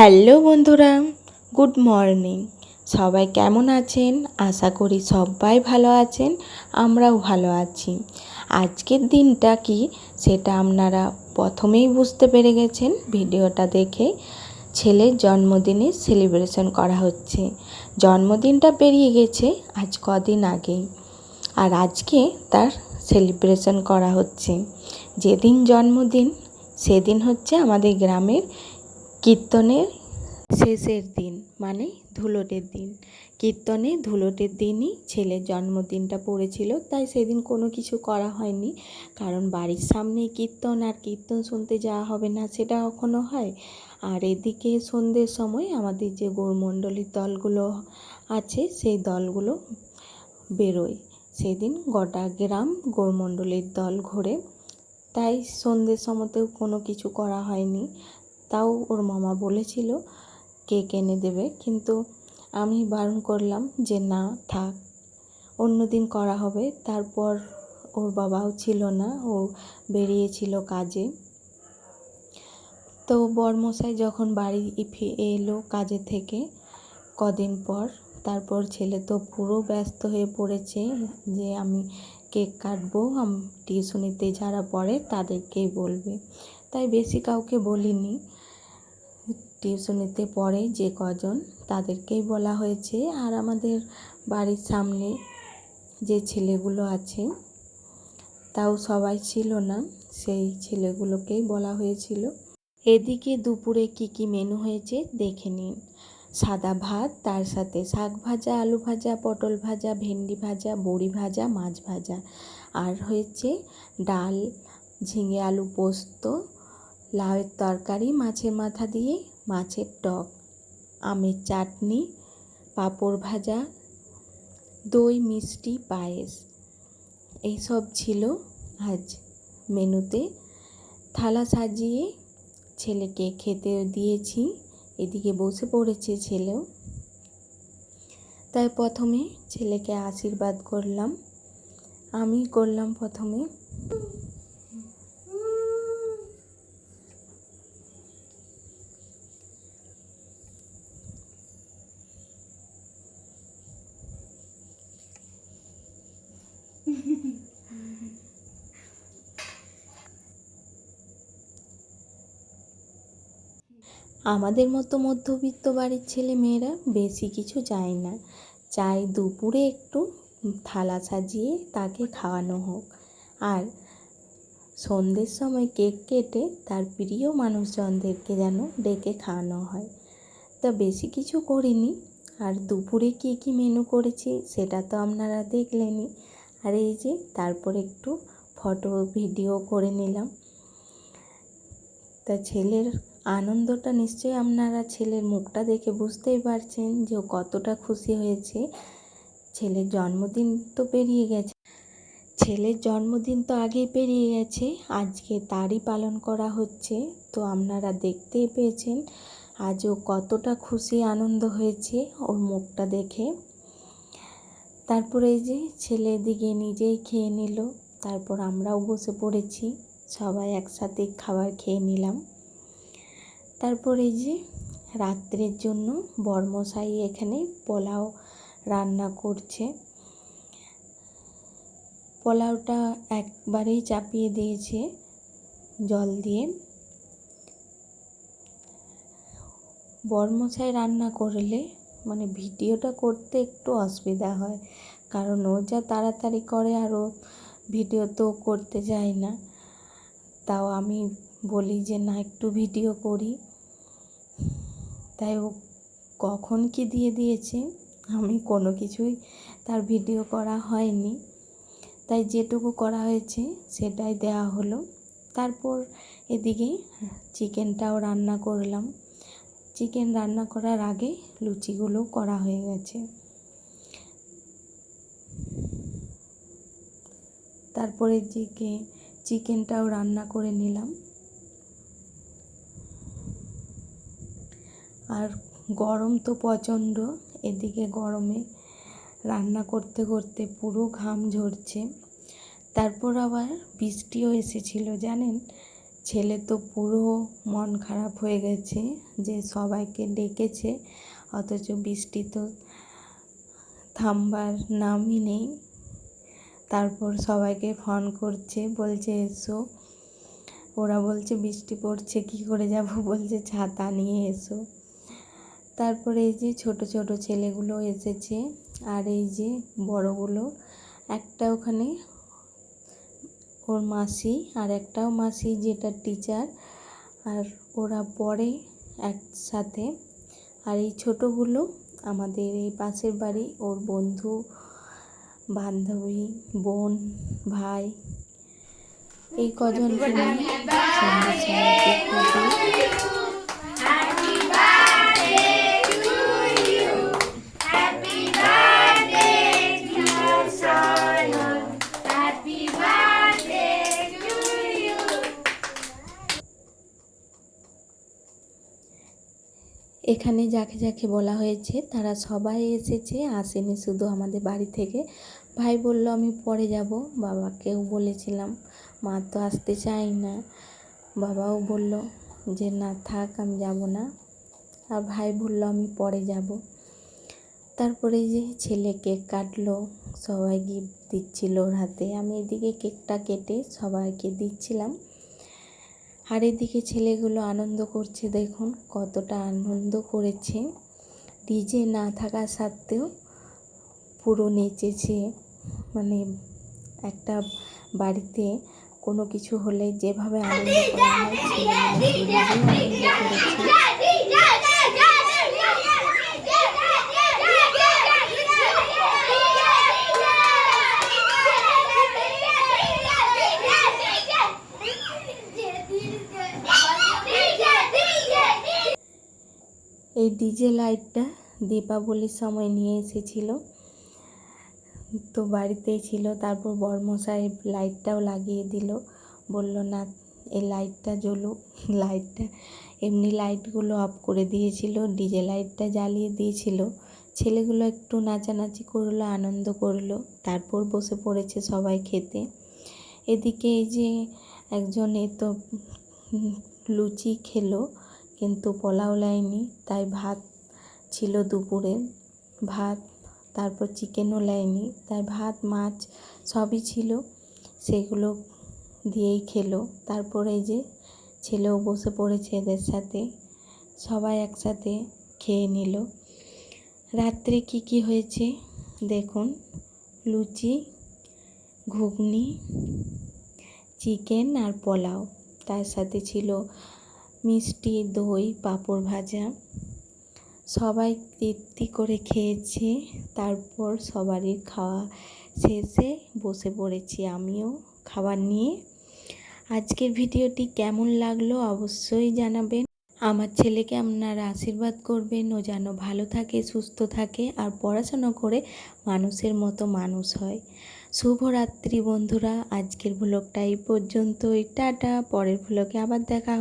Hello বন্ধুরা, good morning. সবাই কেমন আছেন? আশা করি সবাই ভালো আছেন, আমরাও ভালো আছি। আজকের দিনটা কি সেটা আপনারা প্রথমেই বুঝতে পেরে গেছেন, ভিডিওটা দেখে ছেলের জন্মদিনে সেলিব্রেশন করা হচ্ছে। জন্মদিনটা পেরিয়ে গেছে আজ কদিন আগেই, আর আজকে তার সেলিব্রেশন করা হচ্ছে। যেদিন জন্মদিন, সেদিন হচ্ছে আমাদের গ্রামের কীর্তনের শেষের দিন মানে ধুলোটের দিন। কীর্তনে ধুলোটের দিনই ছেলের জন্মদিনটা পড়েছিল, তাই সেদিন কোনো কিছু করা হয়নি। কারণ বাড়ির সামনে কীর্তন, আর কীর্তন শুনতে যাওয়া হবে না সেটা কখনো হয়। আর এদিকে সন্ধ্যের সময় আমাদের যে গৌরমণ্ডলীর দলগুলো আছে, সেই দলগুলো বেরোয়। সেদিন গোটা গ্রাম গৌরমণ্ডলীর দল ঘোরে, তাই সন্ধ্যের সময়তেও কোনো কিছু করা হয়নি। তাও ওর মামা বলেছিল কেক এনে দেবে? কিন্তু আমি বারণ করলাম যে, না, থাক। অন্য দিন করা হবে। তারপর ওর বাবাও ছিল না। ও বেরিয়েছিল কাজে। তো বরমশাই যখন বাড়ি এলো কাজে থেকে কদিন পর, তারপর ছেলে তো পুরো ব্যস্ত হয়ে পড়েছে যে, আমি কেক কাটবো টিউশনিতে যারা পড়ে তাদেরকেই বলবে। তাই বেশি কাউকে বলিনি। টিউশনিতে পড়ে যে কজন তাদেরকেই বলা হয়েছে। আর আমাদের বাড়ির সামনে যে ছেলেগুলো আছে, তাও সবাই ছিল না, সেই ছেলেগুলোকেই বলা হয়েছিল। এদিকে দুপুরে কি কি মেনু হয়েছে দেখে নিন। সাদা ভাত, তার সাথে শাক ভাজা, আলু ভাজা, পটল ভাজা, ভেন্ডি ভাজা, বড়ি ভাজা, মাছ ভাজা। আর হয়েছে ডাল, ঝিঙে আলু পোস্ত, লাউয়ের তরকারি, মাছের মাথা দিয়ে মাছের টক, আমের চাটনি, পাঁপড় ভাজা, দই মিষ্টি, পায়েস। এইসব ছিল আজ মেনুতে। থালা সাজিয়ে ছেলেকে খেতে দিয়েছি। এদিকে বসে পড়েছে ছেলেও। তাই প্রথমে ছেলেকে আশীর্বাদ করলাম। আমি করলাম প্রথমে। আমাদের মতো মধ্যবিত্ত বাড়ির ছেলে মেয়েরা বেশি কিছু চায় না। চাই দুপুরে একটু থালা সাজিয়ে তাকে খাওয়ানো হোক। আর সন্ধ্যের সময় কেক কেটে তার প্রিয় মানুষজনদেরকে যেন ডেকে খাওয়ানো হয়। তা বেশি কিছু করিনি। আর দুপুরে কী কী মেনু করেছি সেটা তো আপনারা দেখলেনই। আর এই যে তারপর একটু ফটো ভিডিও করে নিলাম। তা ছেলের আনন্দটা নিশ্চয়ই আপনারা ছেলের মুখটা দেখে বুঝতেই পারছেন যে ও কতটা খুশি হয়েছে। ছেলের জন্মদিন তো পেরিয়ে গেছে। ছেলের জন্মদিন তো আগেই পেরিয়ে গেছে। আজকে তারই পালন করা হচ্ছে। তো আপনারা দেখতেই পেয়েছেন আজ ও কতটা খুশি, আনন্দ হয়েছে ওর মুখটা দেখে। তারপরে এই যে ছেলে দিকে নিজেই খেয়ে নিল। তারপর আমরাও বসে পড়েছি। সবাই একসাথে খাবার খেয়ে নিলাম। তারপর এই যে রাত্রের জন্য বর্মশাই এখানে পোলাও রান্না করছে। পোলাওটা একবারেই চাপিয়ে দিয়েছে জল দিয়ে। বর্মশাই রান্না করলে মানে ভিডিওটা করতে একটু অসুবিধা হয়, কারণ ও যা তাড়াতাড়ি করে আর ও ভিডিও তো করতে যায় না। তাও আমি বলি যে না, একটু ভিডিও করি। তাই ও কখন কি দিয়ে দিয়েছে, আমি কোনো কিছুই তার ভিডিও করা হয়নি। তাই যেটুকু করা হয়েছে সেটাই দেওয়া হলো। তারপর এদিকে চিকেনটাও রান্না করলাম। চিকেন রান্না করার আগে লুচিগুলো করা হয়ে গেছে। তারপরে দিকে চিকেনটাও রান্না করে নিলাম। আর গরম তো প্রচণ্ড। এদিকে গরমে রান্না করতে করতে পুরো ঘাম ঝরছে। তারপর আবার বৃষ্টিও এসেছিল, জানেন? ছেলে তো পুরো মন খারাপ হয়ে গেছে যে সবাইকে ডেকেছে, অথচ বৃষ্টি তো থামবার নামই নেই। তারপর সবাইকে ফোন করছে, বলছে, এসো। ওরা বলছে, বৃষ্টি পড়ছে, কি করে যাব? বলছে, ছাতা নিয়ে এসো। তারপরে এই যে ছোট ছোট ছেলেগুলো এসেছে আর এই যে বড়গুলো একটা ওখানে ওর মাসি আর একটাও মাসি যেটা টিচার আর ওরা পড়ে একসাথে। আর এই ছোটোগুলো আমাদের এই পাশের বাড়ি ওর বন্ধু বান্ধবী বোন ভাই এই কজনকে নিয়ে সন্ধ্যের সময় কেক কাটি এখানে যাকে যাকে বলা হয়েছে, তারা সবাই এসেছে, আসেনি শুধু আমাদের বাড়ি থেকে। ভাই বলল, আমি পরে যাব। বাবাকেও বলেছিলাম, মা তো আসতে চাই না। বাবাও বলল যে, না, থাক, আমি যাব না। আর ভাই বলল, আমি পরে যাব। তারপরে যে ছেলে কেক কাটলো, সবাই গিফট দিচ্ছিল ওর হাতে। আমি এদিকে কেকটা কেটে সবাইকে দিচ্ছিলাম। আর এদিকে ছেলেগুলো আনন্দ করছে, দেখুন কতটা আনন্দ করেছে। ডিজে না থাকা সত্ত্বেও পুরো নেচেছে। মানে একটা বাড়িতে কোনো কিছু হলে যেভাবে আনন্দ করা হয় আনন্দ করেছে। এই ডিজে লাইটটা দীপাবলির সময় নিয়ে এসেছিল। তো বাড়িতেই ছিল, তারপর বর্মশাই লাইটটাও লাগিয়ে দিল। বলল, না, এই লাইটটা জ্বলুক। লাইটটা, এমনি লাইটগুলো অফ করে দিয়েছিল, ডিজে লাইটটা জ্বালিয়ে দিয়েছিল। ছেলেগুলো একটু নাচানাচি করল, আনন্দ করল, তারপর বসে পড়েছে সবাই খেতে। এদিকে এই যে একজন এ তো লুচি খেলো কিন্তু পোলাও লাইনি, তাই ভাত ছিল দুপুরে। ভাত, তারপর চিকেনও লাইনি, তাই ভাত, মাছ সবই ছিল। সেগুলো দিয়েই খেলো। তারপরে যে ছেলেও বসে পড়েছে এদের সাথে, সবাই একসাথে খেয়ে নিল। রাত্রে কি কি হয়েছে দেখুন। লুচি, ঘুগনি, চিকেন আর পোলাও, তার সাথে ছিল মিষ্টি দই, পাঁপড় ভাজা, সবাই তৃপ্তি করে খেয়েছে। তারপর সবারই খাওয়া শেষে বসে পড়েছি আমিও খাবার নিয়ে। আজকের ভিডিওটি কেমন লাগল অবশ্যই জানাবেন। আমার ছেলেকে আপনারা আশীর্বাদ করবেন, ও যেন ভালো থাকে, সুস্থ থাকে আর পড়াশোনা করে মানুষের মতো মানুষ হয়। শুভরাত্রি বন্ধুরা, আজকের ভ্লগটা এই পর্যন্তই। টাটা, পরের ভ্লগে আবার দেখা